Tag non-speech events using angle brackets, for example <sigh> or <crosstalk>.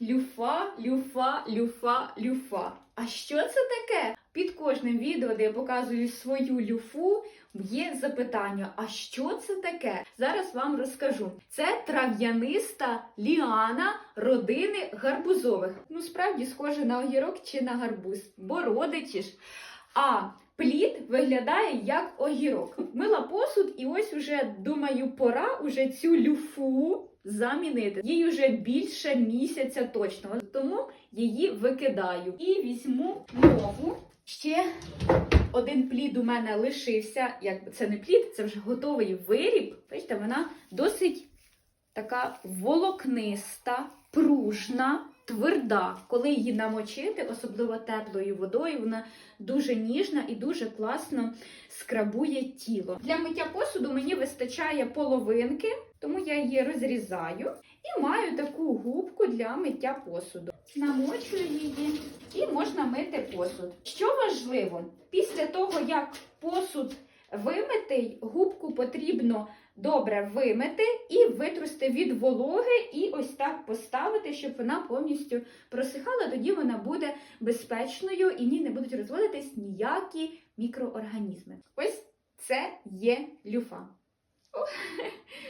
Люфа, люфа, люфа, люфа. А що це таке? Під кожним відео, де я показую свою люфу, є запитання: а що це таке? Зараз вам розкажу. Це трав'яниста ліана родини гарбузових. Ну, справді схоже на огірок чи на гарбуз, бо родичі ж. А плід виглядає як огірок. Мила посуд, і ось уже думаю, пора уже цю люфу замінити. Їй вже більше місяця точно, тому її викидаю. І візьму нову. Ще один плід у мене лишився. Якби це не плід, це вже готовий виріб. Бачите, вона досить така волокниста, пружна, тверда. Коли її намочити, особливо теплою водою, вона дуже ніжна і дуже класно скрабує тіло. Для миття посуду мені вистачає половинки, тому я її розрізаю і маю таку губку для миття посуду. Намочую її і можна мити посуд. Що важливо, після того, як посуд вимитий, губку потрібно добре вимити і витрусти від вологи, і ось так поставити, щоб вона повністю просихала. Тоді вона буде безпечною і в ній не будуть розводитись ніякі мікроорганізми. Ось це є люфа. <laughs>